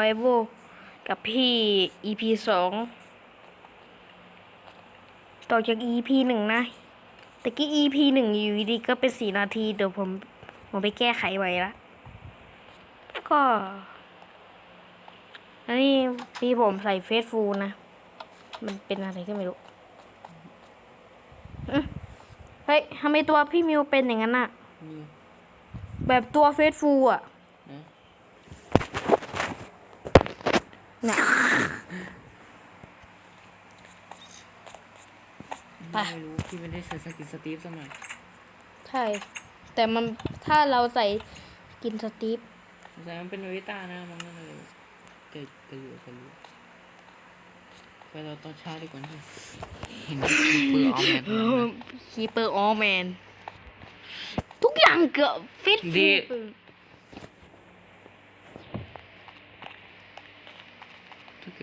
ไ i โวกับพี่ EP สองต่อจาก EP หนึ่งนะตะกี้ EP หนึ่งอยู่ดีๆก็เป็นสี่นาที เดี๋ยวผมผมไปแก้ไขไว้ละก็อันนี้พี่ผมใส่เฟซฟูนะ มันเป็นอะไรก็ไม่รู้อื้อเฮ้ยทำไมตัวพี่มิวเป็นอย่างนั้นอะนี่แบบตัวเฟซฟูอะ นะน่ะไป ไม่รู้พี่ไม่ได้ใส่สกินสตีฟสักหน่อยใช่ แต่มันถ้าเราใส่กินสตีฟแต่มันเป็นโนวิต้านะมันก็เลยเกิดกระเหลือกระเหลือไปเราต้องช้าดีกว่านี่เห็นเปื่อเอาแมนคีเปอร์ออแมน ทุกอย่างเกือบฟิตดีทุ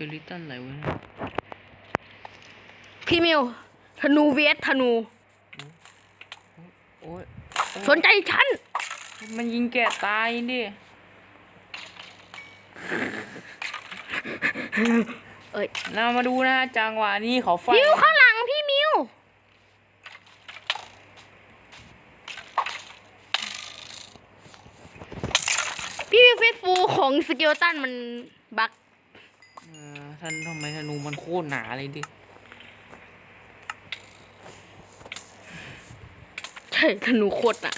เกลิตันไหลวะเนี่ยพี่มิวธนูเวสธนู โอ้ยสนใจฉัน มันยิงแกะตายดิ เอ้ยเรามาดูนะจังหวะนี้เขาไฟมิวข้างหลังพี่มิว พี่มิวเฟสฟูของสเกลตันมันบักเออ ท่านทำไมธนูมันโคตรหนาเลยดิ ใช่ธนูโคตรหนา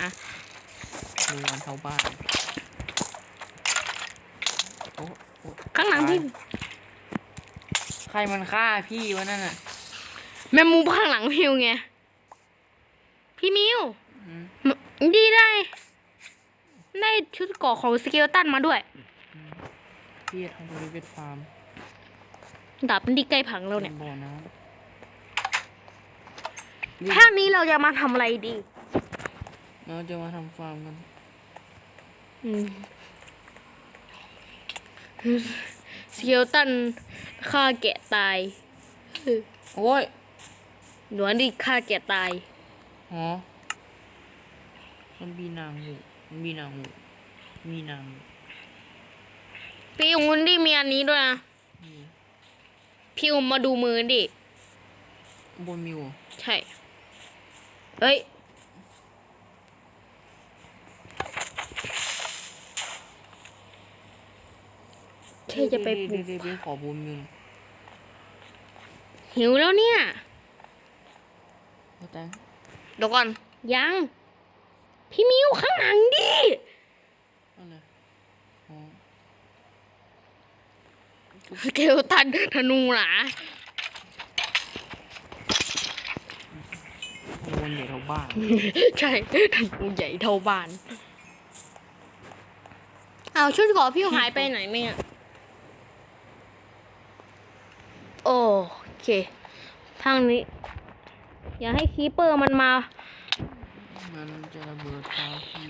ดูวันเท่าบ้านโอ้โอ้ข้างหลังพี่ใครมันฆ่าพี่วะนั่นน่ะแมมมูข้างหลังพิวไง พี่มิวอืมดีได้ ได้ชุดเกราะของสเกลตันมาด้วย พี่จะทำบริเวณฟาร์ม ดาบมันดีใกล้ผังเราเนี่ยบ่อน้ภาคนี้เราจะมาทำอะไรดีำเราจะมาทำฟาร์มกันอืมสเกลตันฆ่าแกะตาย โอ้ย หนวดดิฆ่าแกะตายหอมันมีนางอยู่มันมีนางอยู่มีนางอยู่พี่อุ้นดิมีอันนี้ด้วยนะนี่ พี่อุ้มมาดูมือดิ บนมิวใช่ เฮ้ย เท่จะไปปลูกเดี๋ยวๆๆๆขอบนมิวหน่อยหิวแล้วเนี่ย เอาแตงเดี๋ยวก่อน ยัง พี่มิวข้างหลังดิ เอาเลยอ๋อ สเกลตันธนูหนาวนใหญ่เท่าบ้าน ใช่ธนูใหญ่เท่าบ้าน เอาวชุดเกราะพี่หายไปไหนเนี่ยโอเค ทางนี้ อย่าให้คีเปอร์มันมา มันจะระเบิดเท้าพี่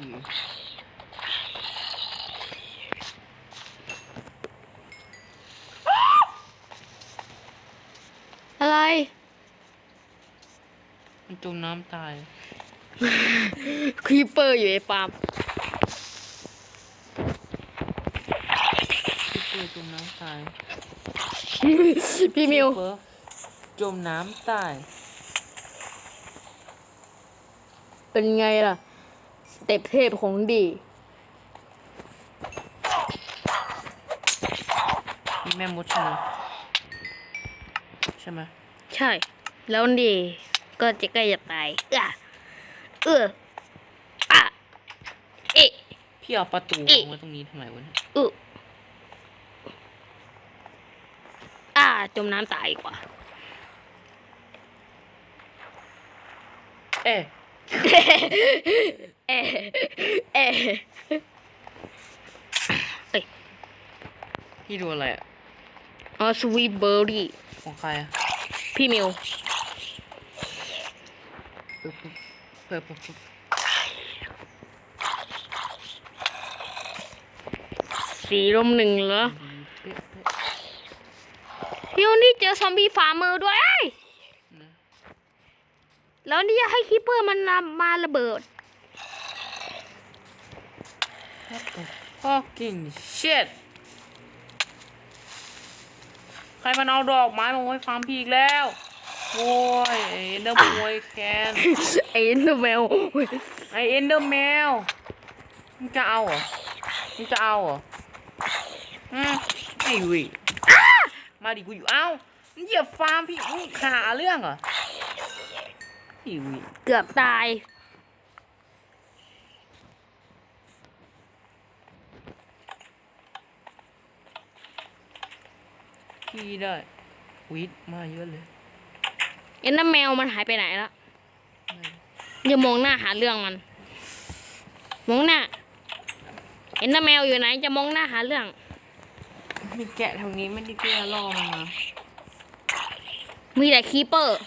อะไร มันจมน้ำตายคีเปอร์อยู่ในฟาร์มพี่เปิดจมน้ำตายพี่มิวเปิดจมน้ำตาย เป็นไงล่ะ สเต็ปเทพของดีนี่แม่มดใช่ไหมใช่ไหมใช่ แล้วดีก็จะใกล้จะตายเออเอออะเอะพี่เอาประตูเอ๊ะไว้ตรงนี้ทำไมวะเนี่ยเอออ่าจมน้ำตายดีกว่า เอ๊ะเอะเอะเอ้ยพี่ดูอะไรอะอ๋อสวีทเบอร์รี่ของใครอะ พี่มิวปึ๊บปึ๊บปึ๊บปึ๊บสีลมหนึ่งเหรอพี่วันนี้เจอซอมบี้ฟาร์มเมอร์ด้วยแล้วนี่จะให้คิปเปอร์มันมาระเบิด What the fucking shit ใครมันเอาดอกไม้มาไว้ฟาร์มพี่อีกแล้วโอ้ยไอเอ็นเดอร์มวยแคนไอ้นแมวไอเอ็นเดอร์แมวมึงจะเอาเหรอมึงจะเอาเหรออืมไอ้เวิมาดิกูอยู่เอ้ามึงเหยียบฟาร์มพี่มึงหาเรื่องเหรอไอ้เวิเกือบตาย พี่ได้วิทมาเยอะเลยเอ็นแมวมันหายไปไหนแล้วอย่ามองหน้าหาเรื่องมัน มองหน้า เอ็นแมวอยู่ไหน จะมองหน้าหาเรื่อง มีแกะแถวนี้ไม่ได้เกลือล่อมันมามีแต่คีเปอร์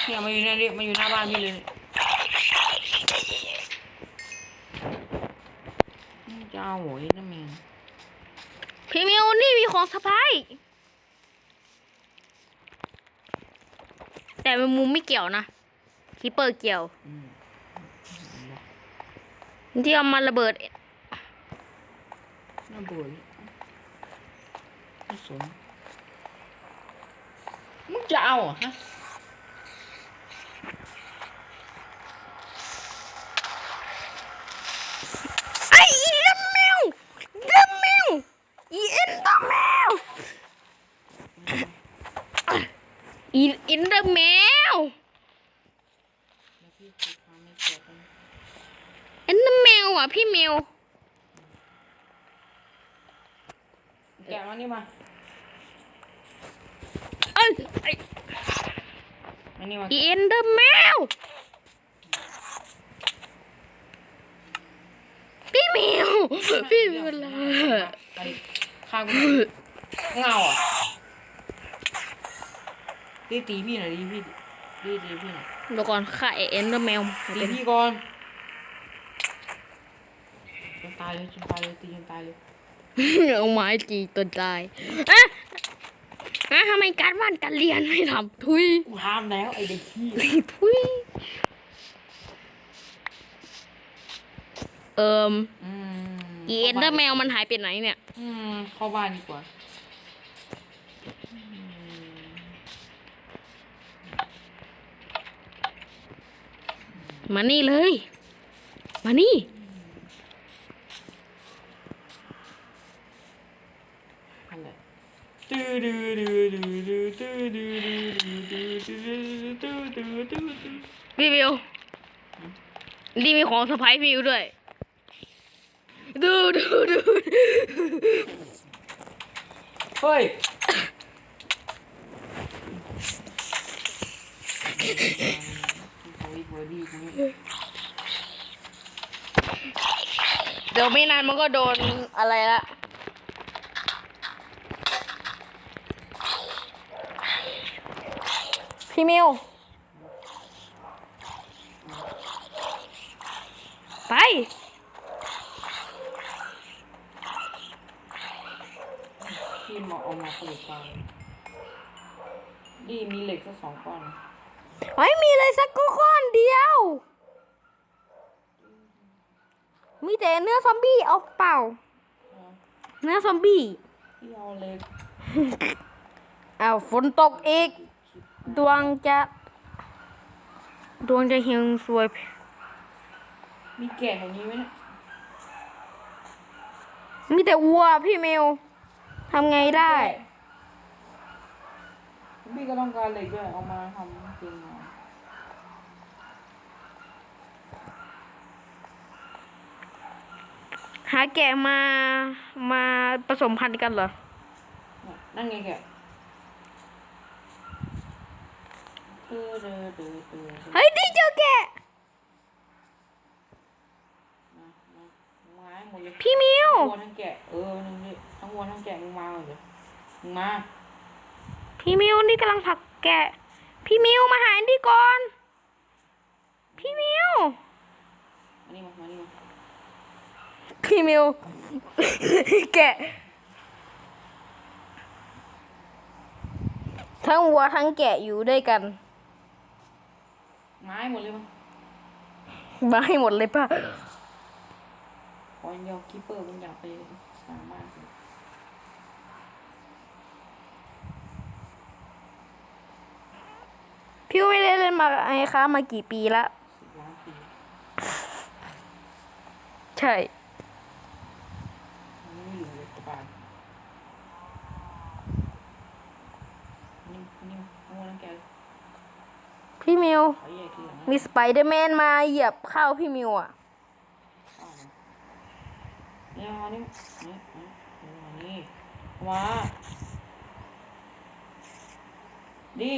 เฮียมาอยู่หน้าดิมาอยู่หน้าบ้านพี่เลยมึงจะเอาโหยนั่นแมง พี่มิวนี่มี ของสะพายแต่มันมุมไม่เกี่ยวนะคีเปอร์เกี่ยวที่เอามาระเบิดระเบิดไม่สนมึงจะเอาเหรอฮะ ไอ้อีเดแมวเดแมว อีเอ็นเดแมวอีเอ็นเดแมวแล้วพี่เคยทำไม่แกะกันเอ็นเดแมวอะพี่มิวแกะมานี่มาเอ้ยไอ้มานี่มาอีเอ็นเดแมวพี่มิวพี่มิวละมาดิ ข้างกูหน่อยเงาอะรีตีพี่หน่อยดิพี่รีตีพี่หน่อยเดี๋ยวก่อนค่ะเอ็นเดแมวตีพี่ก่อนจนตายเลยจนตายเลยตีจนตายเลยเอาไม้จีจนตายอะอะทำไมการบ้านการเรียนไม่ทำทุยกูทำแล้วไอ้เด็กขี้ทุยเอิ่ม อีเอนเดอร์แมวมันหายไปไหนเนี่ย อืมเข้าบ้านดีกว่ามานี่เลย มานี่ พี่วิว ดีมีของสไปพี่วิวด้วย ดูดูดูเฮ้ยโอ้ยเบอร์ดี้กูนี่เดี๋ยวไม่นานมันก็โดนอะไรละพี่มิวไป พี่มาเอามาผลิตไฟดีมีเหล็กสักสองก้อนนะไม่มีเลยสักก้อนเดียว มีแต่เนื้อซอมบี้เอาเปล่า เนื้อซอมบี้พี่เอาเหล็กอ้าวฝนตกอีก ดวงจะ ดวงจะเฮงสวย มีแกะแถวนี้ไหมเนี่ยมีแต่วัวพี่เมล ทำไงได้ พี่ก็ต้องการเหล็กด้วยเอามาทำเตียงนอนหาแกะมามาผสมพันธุ์กันเหรอเนี่ยนั่นไงแกะเออเดอเดอเดอเดอเฮ้ยนี่เจอแกะ มามาไม้ หมดเลยพี่มิวทั้งวัวทั้งแกะเออนึงดิทั้งวัวทั้งแกะมึงมาหมดเลยมึงมา พี่มิวนี่กำลังผลักแกะ พี่มิวมาหาอันดี้ก่อน พี่มิวอันนี้มามานี่มาพี่มิว แกะ ทั้งวัวทั้งแกะอยู่ด้วยกัน ไม้หมดเลยมั้งมาให้หมดเลยป่ะ พอยอคิปเปอร์มันอยากไปสามารถพี่ไม่ได้เล่นมาไอ้คะมากี่ปีละใช่พี่มิว มีสไปเดอร์แมนมาเหยียบเข้าพี่มิวอะ นี่ยมานี่นี่นี่มานี่มาดิ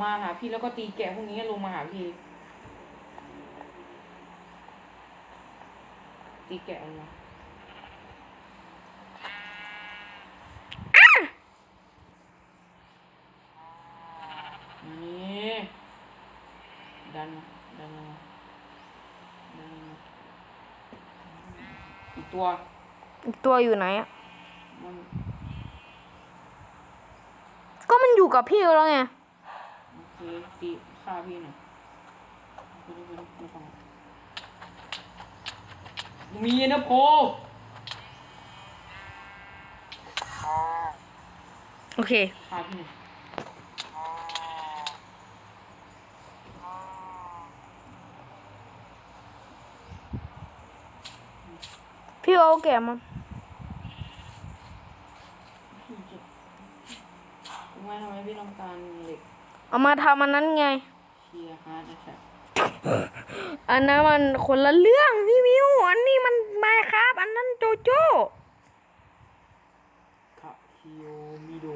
มาหาพี่แล้วก็ตีแกะพวกนี้ลงมาหาพี่ ตีแกะลงมานี่ดันมาดันมาดันมาอีกตัว อีกตัวอยู่ไหนอะมันก็มันอยู่กับพี่แล้วไงโอเคตีฆ่าพี่หน่อยไปดูไปดูไม่ฟังมีนะโพโอเคฆ่าพี่หน่อยพี่เอาแกะมา พี่จะ ทำไมทำไมพี่ต้องการเหล็กเอามาทำอันนั้นไง เชียร์ฮาร์ดนะครับอันนั้นมันคนละเรื่องพี่มิวอันนี้มันไม่ครับ อันนั้นโจโจ้คาคิโอมิโด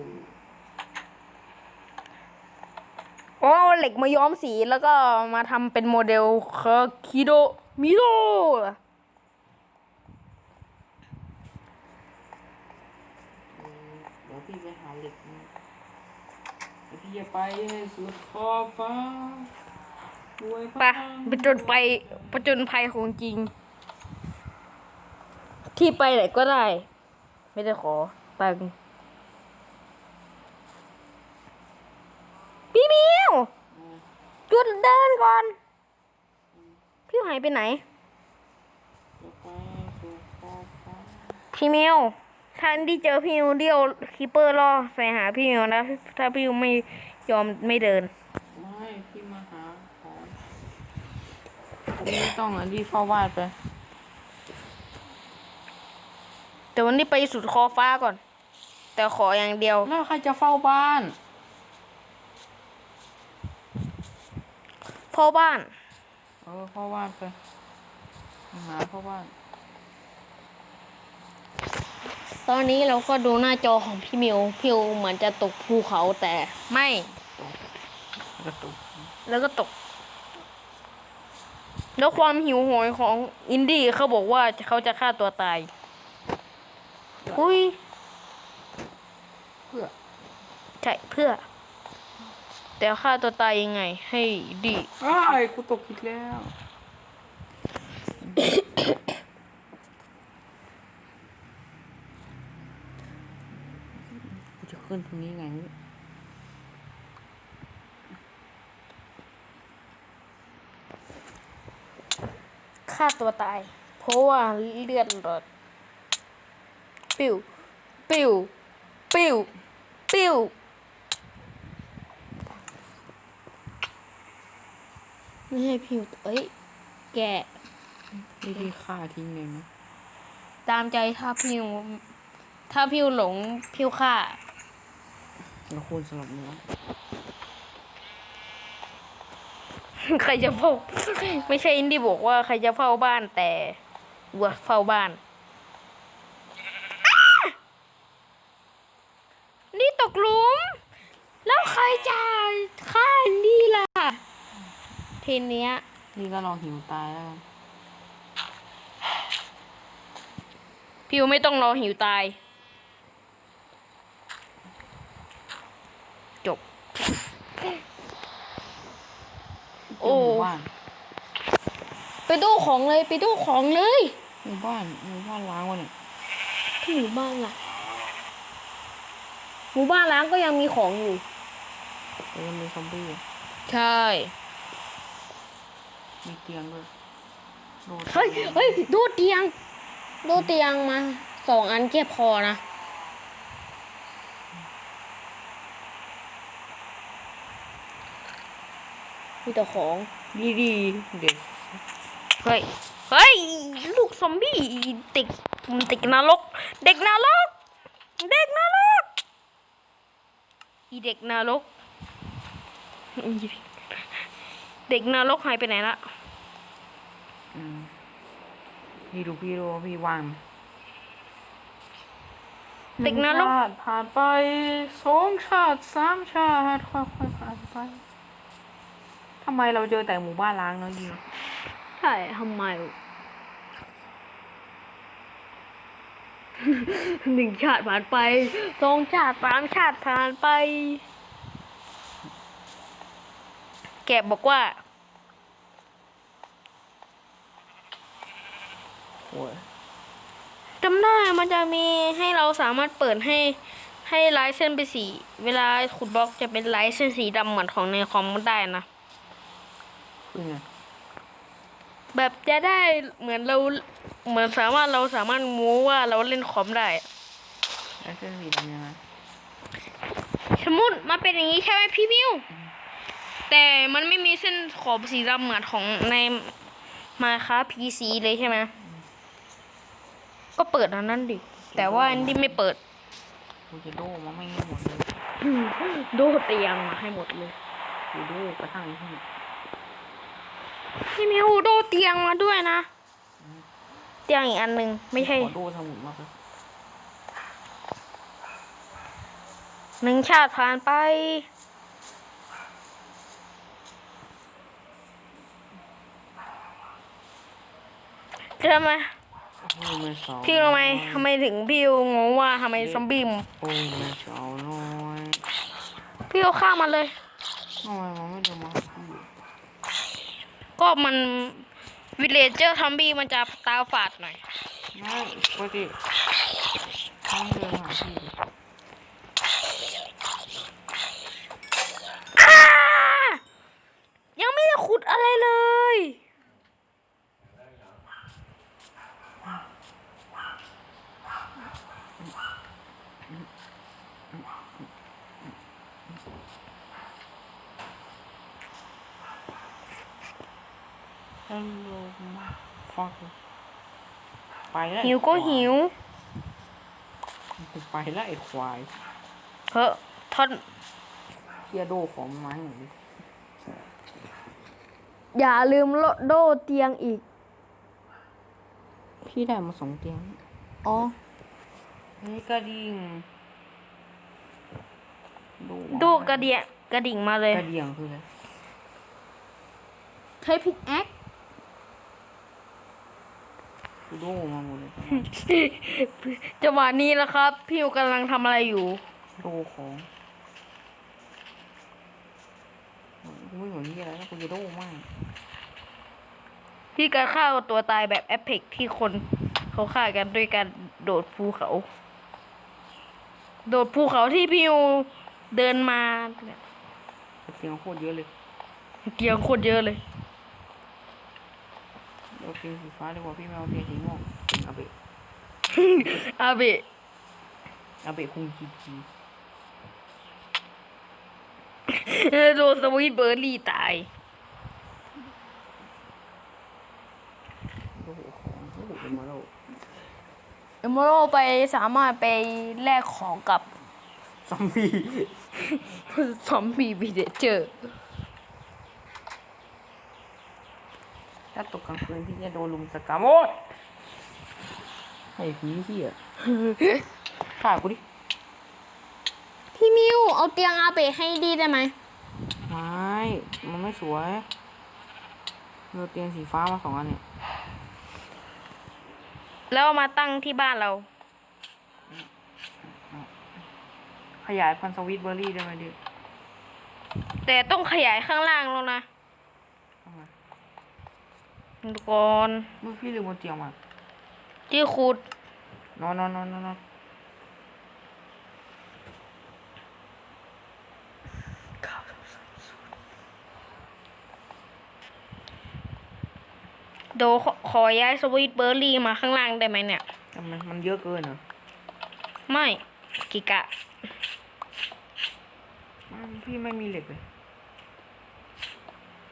อ๋อเอาเหล็กมาย้อมสีแล้วก็มาทำเป็นโมเดลคาคิโดมิโด เออเดี๋ยวพี่ไปหาเหล็กมา เดี๋ยวพี่จะไปให้สุดขอบฟ้าด้วยพไปลังไปจนไปประจนภัยของจริง ที่ไปไหนก็ได้ ไม่ได้ขอตังค์พี่มิวอืมหยุดเดินก่อน พี่หายไปไหนจะไปสุดขอบฟ้าพี่มิว ท่านที่เจอพี่มิวเดียวคีเปอร์ล่อใส่หาพี่มิวนะถ้าพี่มิวไม่ยอมไม่เดิน ไม่พี่มาหาของพี่ไม่ต้องอะพี่เฝ้าวาดไป แต่วันนี้ไปสุดคอฟ้าก่อน แต่ขออย่างเดียว แล้วใครจะเฝ้าบ้านพ่อบ้าน เออเฝ้าวาดไป หาเฝ้าบ้าน ตอนนี้เราก็ดูหน้าจอของพี่มิวพี่มิวเหมือนจะตกภูเขาแต่ไม่กระตุกแล้วก็ตก แล้วความหิวโหยของอินดี้เขาบอกว่าเขาจะฆ่าตัวตาย อุ้ยเพื่อใช่เพื่อ แต่ฆ่าตัวตายยังไง ให้ดีอ้ายกูตกอีกแล้ว กูจะ ขึ้นตรงนี้ไงฆ่าตัวตาย เพราะว่าเลือดรดปิวปิวปิวปิวไม่ให้พิวเอ้ย แกะนี่พี่ฆ่าทิ้งเลยไหมตามใจถ้าพิว ถ้าพิวหลงพิวฆ่า แล้วคุณสำหรับเนื้อใครจะเฝ้า ไม่ใช่อินดี้บอกว่าใครจะเฝ้าบ้านแต่วัวเฝ้าบ้านอ้านี่ตกหลุม แล้วใครจะฆ่าอินดี้ล่ะ ทีเนี้ย นี่ก็ลองหิวตายแล้วกัน พิวไม่ต้องรอหิวตาย โอ้ หมู่บ้านไปดูของเลยไปดูของเลยหมู่บ้านหมู่บ้านล้างวะเนี่ยที่หมู่บ้านล่ะหมู่บ้านล้างก็ยังมีของอยู่ แต่ยังมีซอมบี้อะใช่ มีเตียงด้วยโดดเฮ้ยเฮ้ยดูเตียง ดูเตียงมาสองอันแค่พอนะ มมีแต่ของดีดีเด็กเฮ้ย เฮ้ย ลูกซอมบี้เด็กเด็กนรก เด็กนรก เด็กนรก อีเด็กนรกอีเด็กนรกหายไปไหนละอืมพี่ดูพี่ดูพี่ว่างไหมเด็กนรกชาติผ่านไปสองชาติสามชาติค่อยๆผ่านไป ทำไมเราเจอแต่หมู่บ้านล้างเนาะยิงใช่ทำไมหนึ่งชาติผ่านไปสองชาติสามชาติผ่านไป แกะบอกว่าโอ้ยจำได้มันจะมีให้เราสามารถเปิดให้ให้ลายเส้นเป็นสี เวลาขุดบล็อกจะเป็นลายเส้นสีดำเหมือนของในคอมได้นะ คือไงแบบจะได้เหมือนเราเหมือนสามารถเราสามารถมูว่าเราเล่นคอมได้อะแล้วเส้นสีดำยังไงสมมติมันเป็นอย่างนี้ใช่ไหมพี่มิวแต่มันไม่มีเส้นขอบสีดำเหมือนของในมาค้าพีซีเลยใช่ไหมก็เปิดอันนั้นดิ แต่ว่าอันที่ไม่เปิดกูจะโดมาไม่ให้หมดเลย โดเตียงมาให้หมดเลยกูโดกระทั่งที่ พี่มิวโดเตียงมาด้วยนะ เตียงอีกอันหนึ่งไม่ใช่ขอโดสมุนมากเลยหนึ่งชาติผ่านไปทำไมโอ้ยแม่สาวพี่รู้ไหมทำไมถึงพี่งงว่าทำไมซอมบี้มโอ้ยแม่สาวน้อยพี่เอาฆ่ามันเลยทำไมมันไม่เดินมาหาพี่ ก็มันวิเลเจอร์ซอมบี้มันจะตาฝาดหน่อย ไม่ปกติต้องเดินหาพี่ดิ อ้ายังไม่ได้ขุดอะไรเลย ฮัลโหลมาฟัง ไปแล้วหิวก็หิวไปแล้วไอ้ควายเฮ้อทอนเฮียโดของมันมาให้หน่อยดิอย่าลืมโดเตียงอีก พี่ได้มาสองเตียง อ๋อ นี่กระดิ่งโดโดกระเดียกระดิ่งมาเลย กระเดียงคืออะไรใช้พิกแอค กู โดมาหมดเลยจังหวะนี้แล้วครับ พี่กำลังทำอะไรอยู่โดของกูไม่เหมือนที่อะไรนะกูจะโดมากพี่การฆ่าตัวตายแบบแอปเพิกที่คนเขาฆ่ากันด้วยการโดดภูเขา โดดภูเขาที่พี่วเดินมาเนี่ยเตียงโคตรเยอะเลย เตียงโคตรเยอะเลย เอาเตียงสีฟ้าดีกว่าพี่ไม่เอาเตียงสีม่วงเอาเบะอาเบะเอาเบะคุงจีจีโดนสวีทเบอร์รี่ตายโอ้โหของโอ้โหเป็นมาแล้วเอมโมโรไปสามารถไปแลกของกับซอมบี้ซอมบี้วิเดเจอร์ ถ้าตกกลางคืนพี่จะโดนลุมสกรรมโอ้ยไอ้ผีเหี้ยฆ่ากูดิพี่มิวเอาเตียงอาเบะให้ดีได้ไหมไม่มันไม่สวยเราเตียงสีฟ้ามาสองอันเนี่ยแล้วเอามาตั้งที่บ้านเรา ขยายพันธุ์สวิตเบอร์รี่ได้ไหมดิแต่ต้องขยายข้างล่างแล้วนะทำไม ดูก่อนเมื่อพี่ลืมบนเตียงมาที่ขุดนอนนอนนอนนอนนอนโดขอขอย้ายสวีทเบอร์รี่มาข้างล่างได้ไหมเนี่ยทำไมมันเยอะเกินเหรอ ไม่กิกะมันพี่ไม่มีเหล็กเลย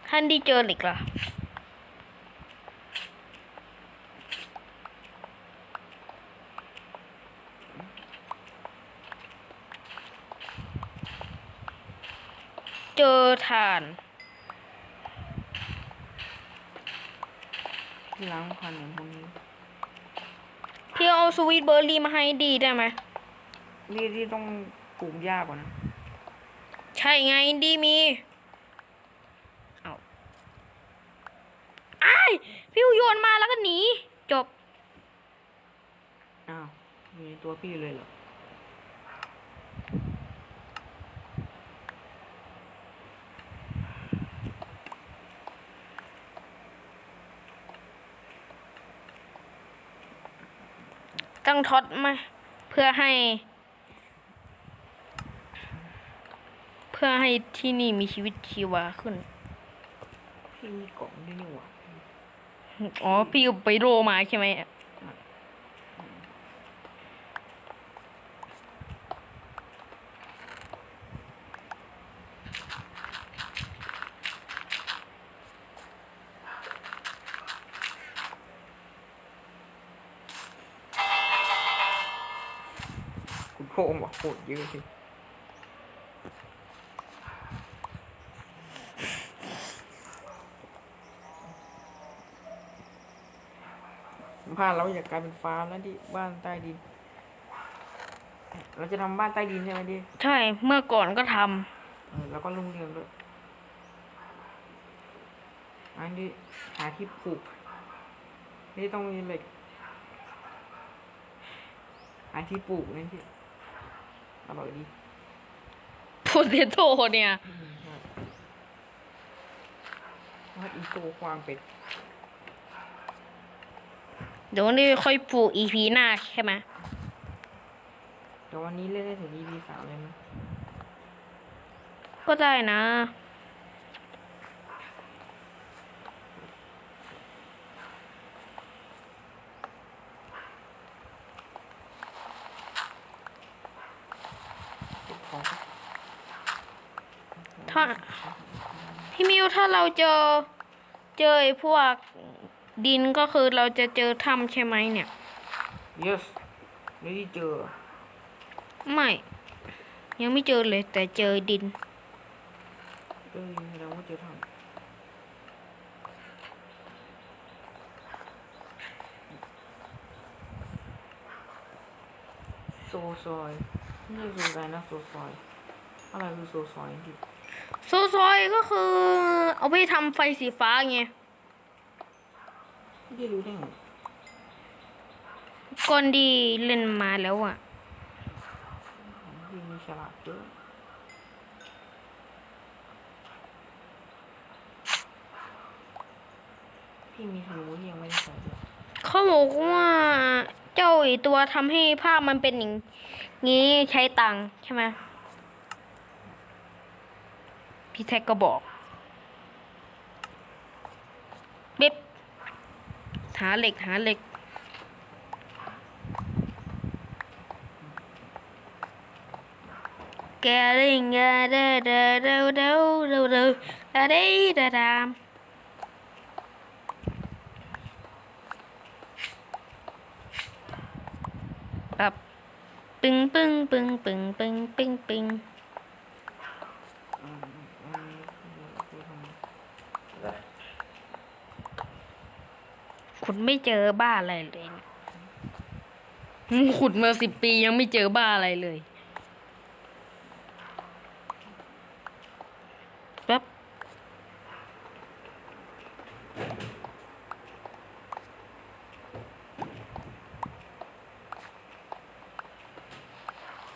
ท่านดีเจอเหล็กล่ะเจอถ่านที่ล้างพันของพวกนี้พี่เอาสวีทเบอร์รี่มาให้ดีได้ไหมนี่ที่ต้องปลูกยากกว่านะ ใช่ไงดีมีเอาไอ้ายพี่โยนมาแล้วก็หนี จบ อ้าวอยู่ในตัวพี่เลยเหรอ ตั้งท็อตมา เพื่อให้ เพื่อให้ที่นี่มีชีวิตชีวาขึ้น พี่มีกล่องด้วยนี่หว่าอ๋อ พี่ไปโรมาใช่ไหม โคมบอกโคตรเยอะสิบ้านเราอยากกลายเป็นฟาร์มแล้วดิบ้านใต้ดิน เราจะทำบ้านใต้ดินใช่ไหมดิใช่เมื่อก่อนก็ทเออแล้วก็ลุ่งเรืองด้วยอันนี้หาที่ปลูก นี่ต้องมีเหล็กหาที่ปลูกนี่ที่ อร่อยดีำโพเตโต้เนี่ยว่าอีโตความเป็ดเดี๋ยวนี้ค่อยปลูกอีพีหน้าใช่ไหมเดี๋ยววันนี้เล่นได้ถึง EP สามเลยไหมก็ได้นะ เก็บของ ถ้าพี่มิวถ้าเราเจอเจอไอ้พวกดินก็คือเราจะเจอถ้ำใช่ไหมเนี่ย yes ไม่ได้เจอ ไม่ ยังไม่เจอเลย แต่เจอดินเออเราก็เจอทำโซซอยไม่ใช่โซไดนะโซซอย อะไรคือโซซอยดิ โซซอยก็คือ เอาไปทำไฟสีฟ้าไงไม่ได้รู้ได้ไงก่อนดีเล่นมาแล้วอะพี่มีฉลาดเยอะพี่มีธนูที่ยังไม่ได้ใส่ด้วยเขาบอกว่าเจ้าไอตัวทำให้ภาพมันเป็นอย่างงี้ใช้ตังค์ใช่ไหม พี่แท็กก็บอกเบ็บหาเหล็กหาเหล็ก แกลิงเดาเดาเดาเดาเดาเดาเดาดาเดดาดามแบบปึ้งปึ้งปึ้งปึ้งปึ้งปึ้งปึ้ง อืมอืมอืมคือทำ ขุดไม่เจอบ้าอะไรเลยขุดมาสิบปียังไม่เจอบ้าอะไรเลยแป๊บ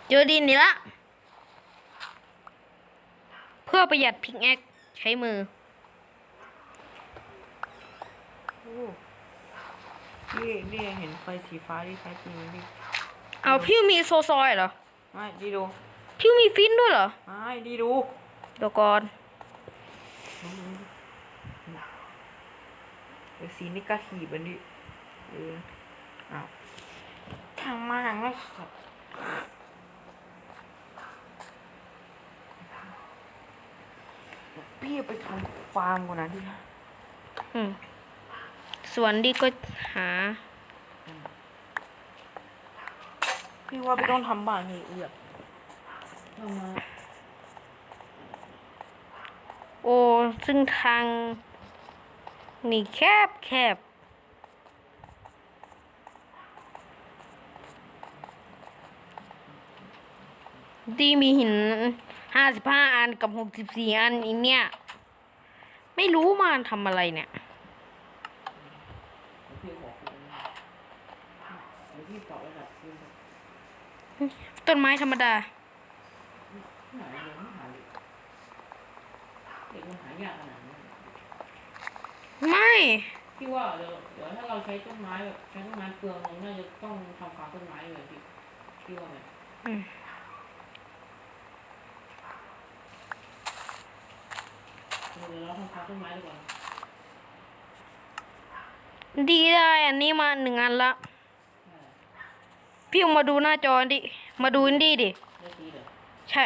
เจอดินนี่ละ เพื่อประหยัดพิกแอคใช้มือ โอ้ นี่นี่เห็นไฟสีฟ้าที่แท้จริงไหมพี่เอาพี่มีโซซอยเหรอไม่ดีดูพี่มีฟินด้วยเหรอไม่ดีดูเดี๋ยวก่อนเออสีนี่กาทีบันดิเอออ้าวทำมาไม่สับพี่พี่ไปทำฟาร์มก่อนนะที่อืม ส่วนดีก็หา พี่ว่าพี่ต้องทำบ้านให้เอือกทำมาโอ้ ซึ่งทาง นี่แคบแคบดีมีหินห้าสิบห้าอันกับหกสิบสี่อันอีกเนี่ย ไม่รู้มาทำอะไรเนี่ย พี่บอกคุณนะเดี๋ยวพี่ตอบระดับพี่ ต้นไม้ธรรมดาหาเลยไม่หาเลยเด็กมันหายากขนาดนี้ไม่พี่ว่าเดี๋ยวเดี๋ยวถ้าเราใช้ต้นไม้แบบใช้ต้นไม้เปลืองเราน่าจะต้องทำฟาร์มต้นไม้เลยพี่พี่ว่าไงอืมเดี๋ยวเราทำฟาร์มต้นไม้ดีกว่าดีได้อันนี้มาหนึ่งอันละ พี่อามาดูหน้าจอดิ มาดูอินดี้ดิ ใช่